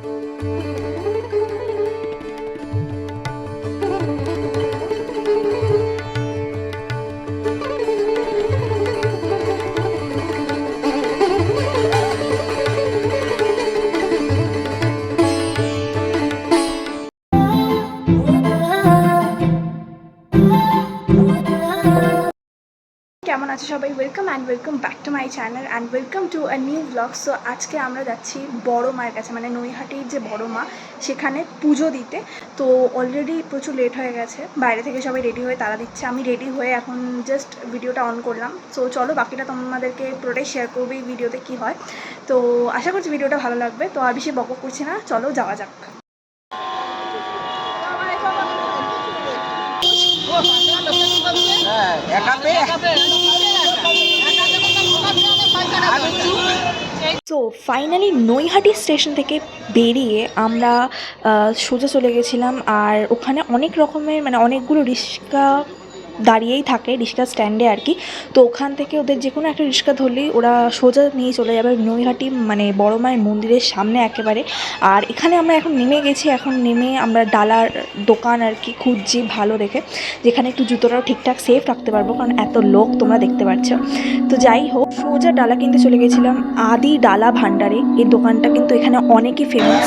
Música আছে সবাই welcome and welcome back to my channel and welcome to a new blog so আজকে আমরা যাচ্ছি বড় মায়ের কাছে মানে নৈহাটির যে বড় মা, সেখানে পুজো দিতে। তো অলরেডি প্রচুর লেট হয়ে গেছে, বাইরে থেকে সবাই রেডি হয়ে তারা দিচ্ছে। আমি রেডি হয়ে এখন জাস্ট ভিডিওটা অন করলাম। সো চলো বাকিটা তোমাদেরকে পুরোটাই শেয়ার করব এই ভিডিওতে কী হয়। তো আশা করছি ভিডিওটা ভালো লাগবে। তো আর বেশি বক করছি না, চলো যাওয়া যাক। তো ফাইনালি নৈহাটি স্টেশন থেকে বেরিয়ে আমরা সোজা চলে গেছিলাম। আর ওখানে অনেক রকমের মানে অনেকগুলো রিক্সা দাঁড়িয়েই থাকে রিক্সা স্ট্যান্ডে আর কি। তো ওখান থেকে ওদের যে কোনো একটা রিক্সা ধরলেই ওরা সোজা নিয়ে চলে যাবে নৈহাটি মানে বড় মায়ের মন্দিরের সামনে একেবারে। আর এখানে আমরা এখন নেমে গেছি, এখন নেমে আমরা ডালার দোকান আর কি খুঁজছি ভালো দেখে। যেখানে একটু জুতোটাও ঠিকঠাক সেফ রাখতে পারব, কারণ এত লোক তোমরা দেখতে পাচ্ছ তো যাই হোক, সোজা ডালা কিনতে চলে গেছিলাম, আদি ডালা ভান্ডারে। এই দোকানটা কিন্তু এখানে অনেকই ফেমাস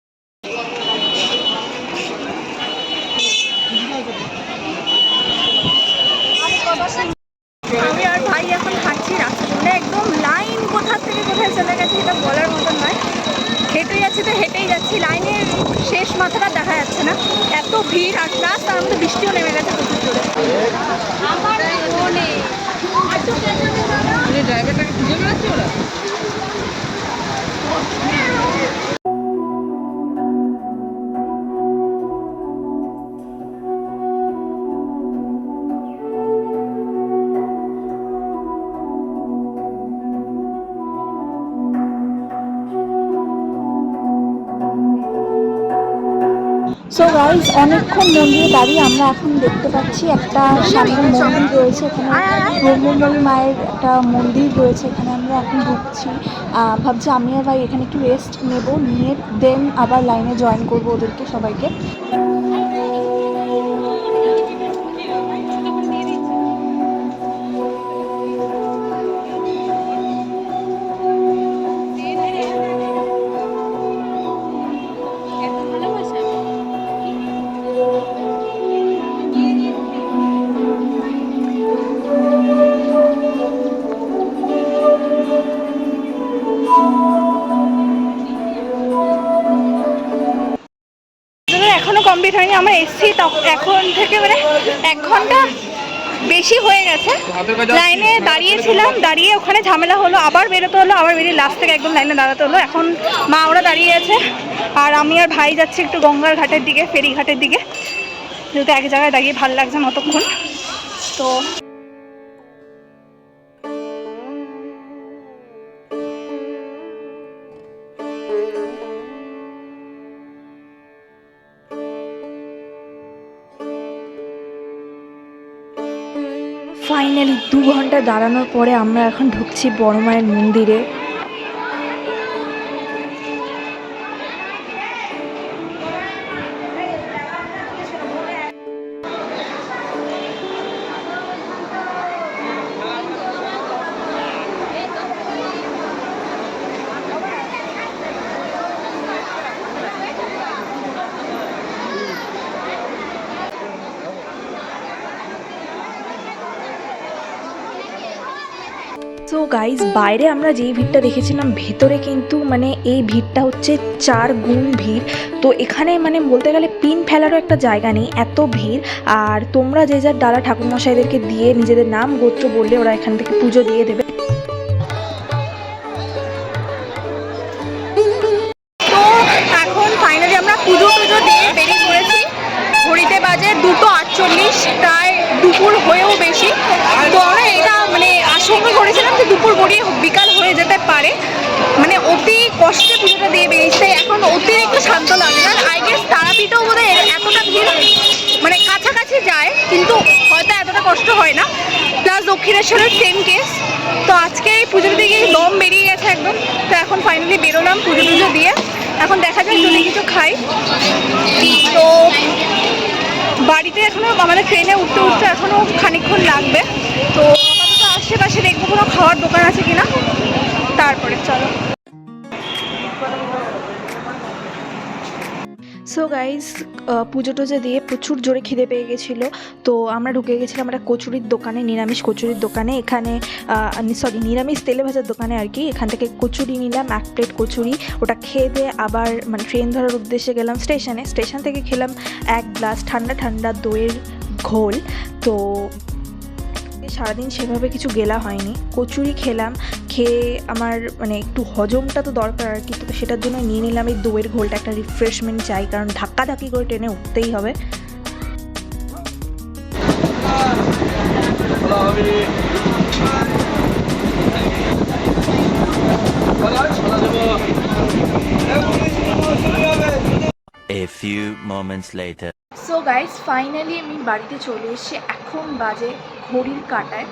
সো গাইজ অনেকক্ষণ মন্দিরে দাঁড়িয়ে আমরা এখন দেখতে পাচ্ছি একটা সামনে মন্দির রয়েছে। এখানে ব্রহ্মময়ী মায়ের একটা মন্দির রয়েছে। এখানে আমরা এখন ঢুকছি। ভাবছি আমি আর ভাই এখানে একটু রেস্ট নেব, নিয়ে দেন আবার লাইনে জয়েন করব ওদেরকে সবাইকে। কমপ্লিট হয়নি আমরা এসছি তখন এখন থেকে মানে এক ঘণ্টা বেশি হয়ে গেছে। লাইনে দাঁড়িয়েছিলাম দাঁড়িয়ে ওখানে ঝামেলা হলো আবার বেরোতে হলো আবার বেরিয়ে লাস্ট থেকে একদম লাইনে দাঁড়াতে হলো। এখন মা ওরা দাঁড়িয়ে আছে আর আমি আর ভাই যাচ্ছি একটু গঙ্গার ঘাটের দিকে ফেরি ঘাটের দিকে। যেহেতু এক জায়গায় দাঁড়িয়ে ভালো লাগছে না অতক্ষণ। তো দাঁড়ানোর পরে আমরা এখন ঢুকছি বড় মায়ের মন্দিরে। সো গাইজ বাইরে আমরা যেই ভিড়টা দেখেছিলাম, ভেতরে কিন্তু মানে এই ভিড়টা হচ্ছে চার গুণ ভিড়। তো এখানে মানে বলতে গেলে পিন ফেলারও একটা জায়গা নেই, এত ভিড়। আর তোমরা যে যার ডালা ঠাকুরমশাইদেরকে দিয়ে নিজেদের নাম গোত্র বললে ওরা এখান থেকে পুজো দিয়ে দেবে। শান্ত লাগে। না আই গেস তারাপীঠেও বোধহয় এতটা ভিড় মানে কাছাকাছি যায়, কিন্তু হয়তো এতটা কষ্ট হয় না। প্লাস দক্ষিণেশ্বরের সেম কেস তো আজকে এই পুজোর দিকে দম বেরিয়ে গেছে একদম। তো এখন ফাইনালি বেরোলাম পুজো টুজো দিয়ে। এখন দেখা যাক যদি কিছু খাই। তো বাড়িতে এখনও আমাদের ট্রেনে উঠতে উঠতে এখনও খানিকক্ষণ লাগবে। তো আপাতত আশেপাশে দেখব কোনো খাওয়ার দোকান আছে কিনা। তারপরে চলো। সো গাইজ পুজো টুজো দিয়ে প্রচুর জোরে খিদে পেয়ে গেছিল। তো আমরা ঢুকে গেছিলাম একটা কচুরির দোকানে, নিরামিষ কচুরির দোকানে। এখানে সরি নিরামিষ তেলে ভাজার দোকানে আর কি। এখান থেকে কচুরি নিলাম, এক প্লেট কচুরি। ওটা খেয়ে দিয়ে আবার মানে ট্রেন ধরার উদ্দেশ্যে গেলাম স্টেশনে। স্টেশন থেকে খেলাম এক গ্লাস ঠান্ডা ঠান্ডা দইয়ের ঘোল। তো সারাদিন সেভাবে কিছু গেলা হয়নি। কচুরি খেলাম খেয়ে আমার মানে একটু হজমটা তো দরকার আর কি তো সেটার জন্য নিয়ে নিলাম এই দইয়ের ঘোলটা একটা রিফ্রেশমেন্ট চাই কারণ ধাক্কা ধাক্কি করে ট্রেনে উঠতেই হবে A few moments later. So guys finally আমি বাড়িতে চলে এসেছি এখন বাজে ঘড়ির কাটায়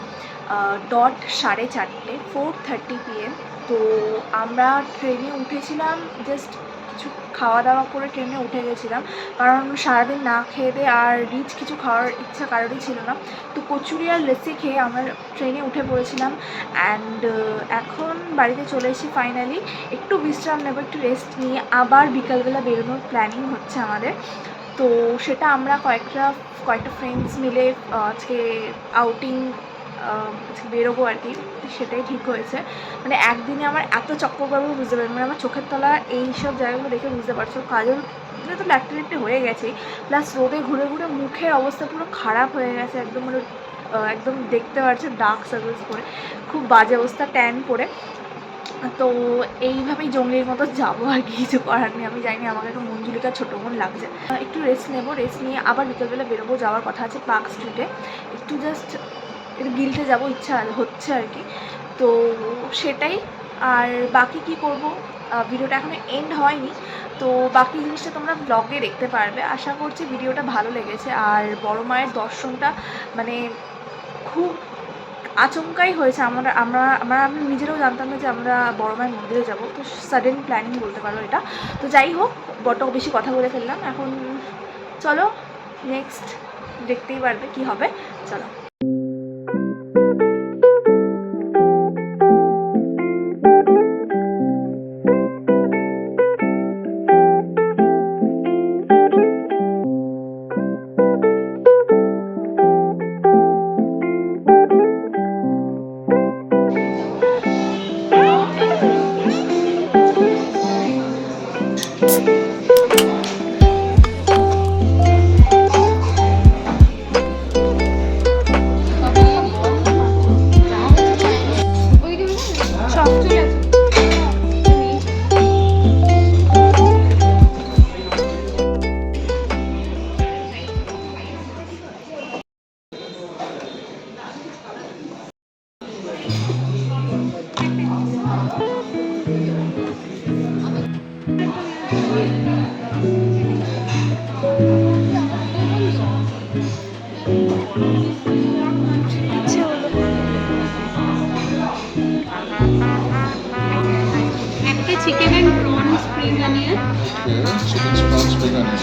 ডট সাড়ে চারটে ফোর থার্টি পিএম তো আমরা ট্রেনে উঠেছিলাম জাস্ট কিছু খাওয়া দাওয়া করে ট্রেনে উঠে গেছিলাম। কারণ সারাদিন না খেয়ে দিয়ে আর রিচ কিছু খাওয়ার ইচ্ছা কারোরই ছিল না। তো কচুরি আর লেসি খেয়ে আমরা ট্রেনে উঠে পড়েছিলাম। অ্যান্ড এখন বাড়িতে চলে এসেছি ফাইনালি একটু বিশ্রাম নেব, একটু রেস্ট নিয়ে। আবার বিকালবেলা বেরোনোর প্ল্যানিং হচ্ছে আমাদের। তো সেটা আমরা কয়েকটা কয়েকটা ফ্রেন্ডস মিলে আজকে আউটিং বেরোবো আর কি, সেটাই ঠিক হয়েছে। মানে একদিনে আমার এত চক্কর বুঝতে পারি মানে আমার চোখের তলা এই সব জায়গাগুলো দেখে বুঝতে পারছ। কাজল তো ব্যাকটেরিয়াটি হয়ে গেছেই প্লাস রোদে ঘুরে ঘুরে মুখের অবস্থা পুরো খারাপ হয়ে গেছে, একদম মানে একদম দেখতে পারছে ডার্ক সার্ভিস করে খুব বাজে অবস্থা ট্যান পরে। তো এইভাবেই জঙ্গলির মতো যাব আর কি, কিছু করার নেই, আমি জানি আমাকে একটু মঞ্জুলিকার ছোটো মন লাগছে। একটু রেস্ট নেব রেস্ট নিয়ে আবার বিকেলবেলা বেরোবো যাওয়ার কথা আছে পার্ক স্ট্রিটে একটু জাস্ট গিলতে যাব, ইচ্ছা হচ্ছে আর কি। তো সেটাই। আর বাকি কি করব? ভিডিওটা এখনও এন্ড হয়নি। তো বাকি জিনিসটা তোমরা ব্লগে দেখতে পারবে। আশা করছি ভিডিওটা ভালো লেগেছে। আর বড় মায়ের দর্শনটা মানে খুব আচমকাই হয়েছে। আমরা আমরা আমরা আমি নিজেরাও জানতাম না যে আমরা বড় মায়ের মন্দিরে যাব। তো সাডেন প্ল্যানিং বলতে পারো এটা। তো যাই হোক বড় বেশি কথা বলে ফেললাম। এখন চলো নেক্সট দেখতেই পারবে কি হবে। চলো।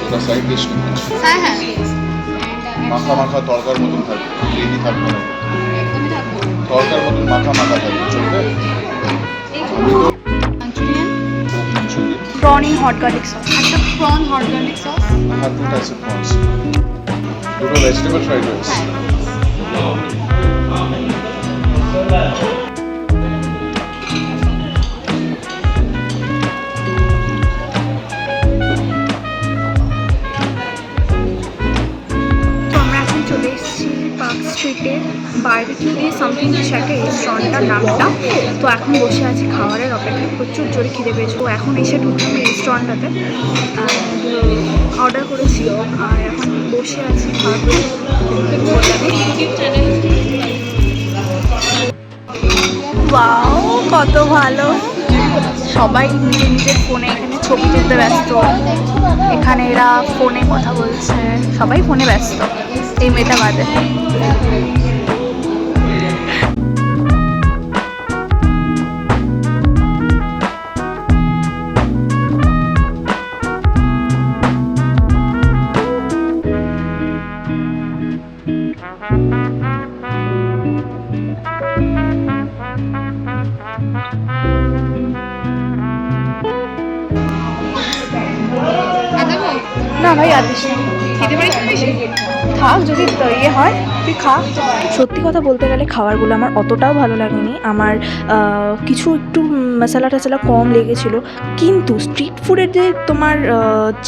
ওটা সাইড ডিশ হ্যাঁ হ্যাঁ। মাখা মাখা তরকার মতন থাকবে গ্রেভি থাকবে না। তরকার মতন মাখা মাখা থাকবে চলবে? Manchurian Manchurian prawn hot garlic sauce একটা prawn hot garlic sauce I have two types দুটো ভেজিটেবল ফ্রাইড রাইস সামথিং কিছু রেস্টুরেন্টটার নামটা। তো এখন বসে আছি খাবারের অপেক্ষায়। প্রচুর জোরে খিদে পেয়েছে। তো এখন এসে ঢুকলাম রেস্টুরেন্টটাতে। অর্ডার করেছি। আর এখন বসে আছি বাও কত ভালো। সবাই নিজের নিজের ফোনে এখানে ছবি তুলতে ব্যস্ত। এখানে এরা ফোনে কথা বলছে। সবাই ফোনে ব্যস্ত। এই মেয়েটা বাদে। ভাই আর খেতে পারিস থাক যদি ইয়ে হয় তুই খা। সত্যি কথা বলতে গেলে খাবারগুলো আমার অতটাও ভালো লাগেনি। আমার কিছু একটু মশলা টশলা কম লেগেছিলো। কিন্তু স্ট্রিট ফুডের যে তোমার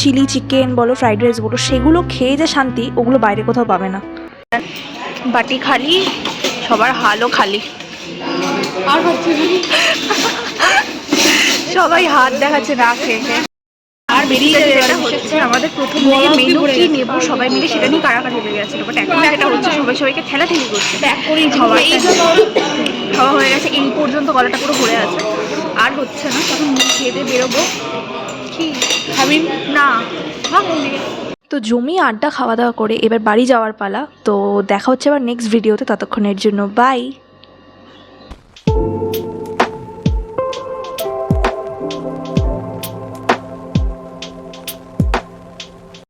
চিলি চিকেন বলো ফ্রাইড রাইস বলো সেগুলো খেয়ে যে শান্তি ওগুলো বাইরে কোথাও পাবে না। বাটি খালি সবার হালও খালি। আর সবাই হাত দেখাচ্ছে না খেয়ে। বেরিয়ে যাবে এটা হচ্ছে আমাদের প্রথম দিকে মেনু কি নেব সবাই মিলে সেটা নিয়ে কারাকারি লেগে গেছিল। বাট এখন যেটা হচ্ছে সবাই সবাইকে ঠেলাঠেলি করছে। খাওয়া খাওয়া হয়ে গেছে এই পর্যন্ত গলাটা পুরো ভরে আছে। আর হচ্ছে না তখন মুখ খেয়ে দিয়ে বেরোবো। কি? খাবি? না। ভাব তো জমি আড্ডা খাওয়া দাওয়া করে এবার বাড়ি যাওয়ার পালা। তো দেখা হচ্ছে আবার নেক্সট ভিডিওতে ততক্ষণের জন্য। বাই